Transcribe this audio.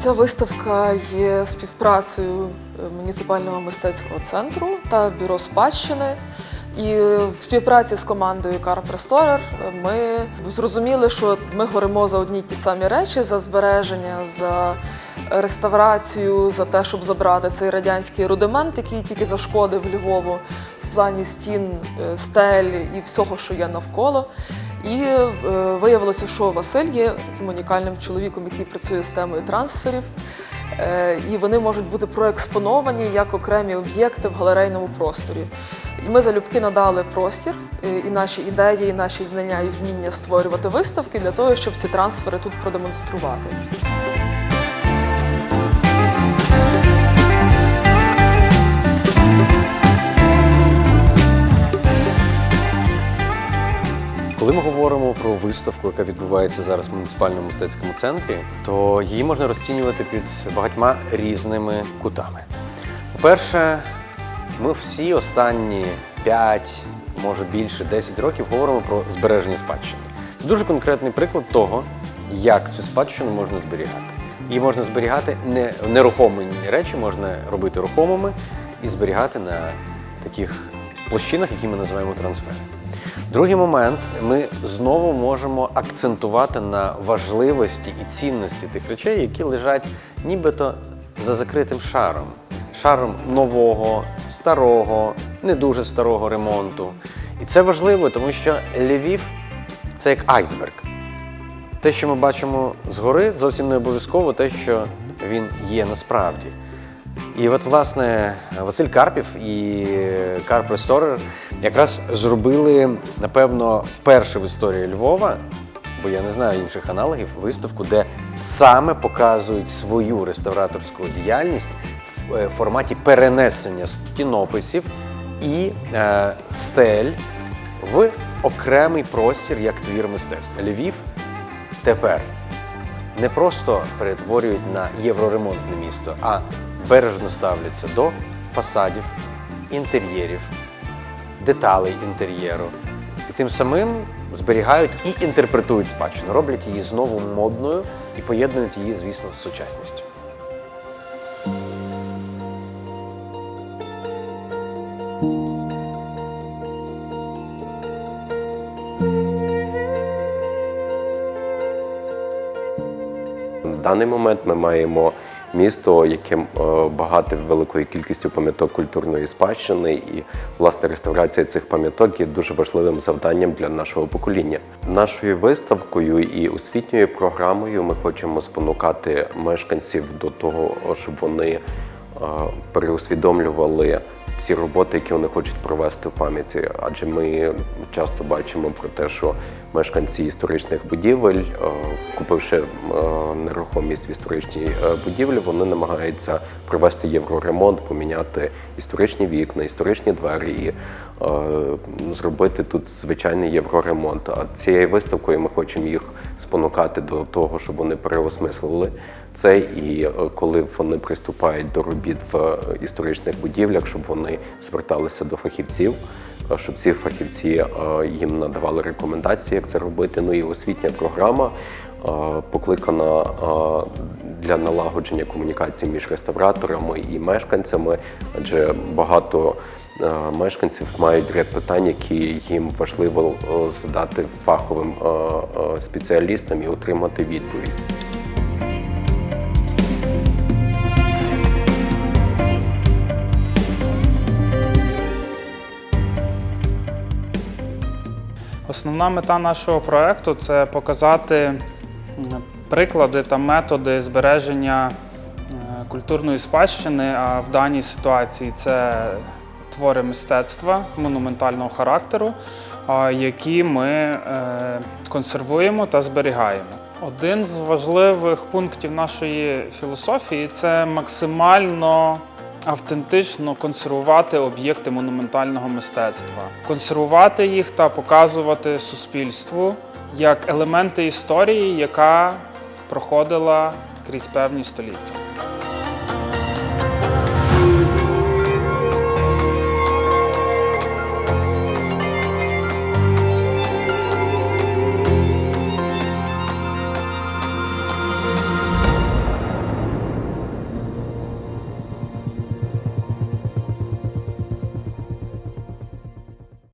Ця виставка є співпрацею е, муніципального мистецького центру та бюро спадщини. І в співпраці з командою Car Restorer ми зрозуміли, що ми говоримо за одні й ті самі речі: за збереження, за реставрацію, за те, щоб забрати цей радянський рудимент, який тільки зашкодив Львову в плані стін, е, стель і всього, що є навколо. І е, виявилося, що Василь є таким унікальним чоловіком, який працює з темою трансферів. Е, І вони можуть бути проекспоновані як окремі об'єкти в галерейному просторі. Ми залюбки надали простір е, і наші ідеї, і наші знання і вміння створювати виставки для того, щоб ці трансфери тут продемонструвати. Про виставку, яка відбувається зараз в муніципальному мистецькому центрі, то її можна розцінювати під багатьма різними кутами. По-перше, ми всі останні 5, може більше 10 років говоримо про збереження спадщини. Це дуже конкретний приклад того, як цю спадщину можна зберігати. Її можна зберігати не нерухомі речі, можна робити рухомими і зберігати на таких площинах, які ми називаємо трансфери. Другий момент ми знову можемо акцентувати на важливості і цінності тих речей, які лежать нібито за закритим шаром. Шаром нового, старого, не дуже старого ремонту. І це важливо, тому що Львів це як айсберг. Те, що ми бачимо згори, зовсім не обов'язково те, що він є насправді. І от, власне, Василь Карпів і Карп Restorer якраз зробили, напевно, вперше в історії Львова, бо я не знаю інших аналогів, виставку, де саме показують свою реставраторську діяльність в е, форматі перенесення стінописів і е, стель в окремий простір як твір мистецтва. Львів тепер не просто перетворюють на євроремонтне місто, а бережно ставляться до фасадів, інтер'єрів, деталей інтер'єру. І тим самим зберігають і інтерпретують спадщину, роблять її знову модною і поєднують її, звісно, з сучасністю. На даний момент ми маємо місто, яке е, багате великою кількістю пам'яток культурної спадщини, і власне реставрація цих пам'яток є дуже важливим завданням для нашого покоління. Нашою виставкою і освітньою програмою ми хочемо спонукати мешканців до того, щоб вони е, переусвідомлювали всі роботи, які вони хочуть провести в пам'яті. Адже ми часто бачимо про те, що мешканці історичних будівель, е, купивши е, нерухомість в історичній е, будівлі, вони намагаються провести євроремонт, поміняти історичні вікна, історичні двері і зробити тут звичайний євроремонт. А цією виставкою ми хочемо їх спонукати до того, щоб вони переосмислили це, і коли вони приступають до робіт в історичних будівлях, щоб вони зверталися до фахівців, е, щоб ці фахівці е, їм надавали рекомендації, як це робити. Ну і освітня програма е, покликана для налагодження комунікації між реставраторами і мешканцями, адже багато мешканців мають ряд питань, які їм важливо задати фаховим спеціалістам і отримати відповідь. Основна мета нашого проекту це показати приклади та методи збереження е, культурної спадщини. А в даній ситуації це твори мистецтва монументального характеру, а, які ми е, консервуємо та зберігаємо. Один з важливих пунктів нашої філософії це максимально автентично консервувати об'єкти монументального мистецтва, консервувати їх та показувати суспільству як елементи історії, яка проходила крізь певні століття.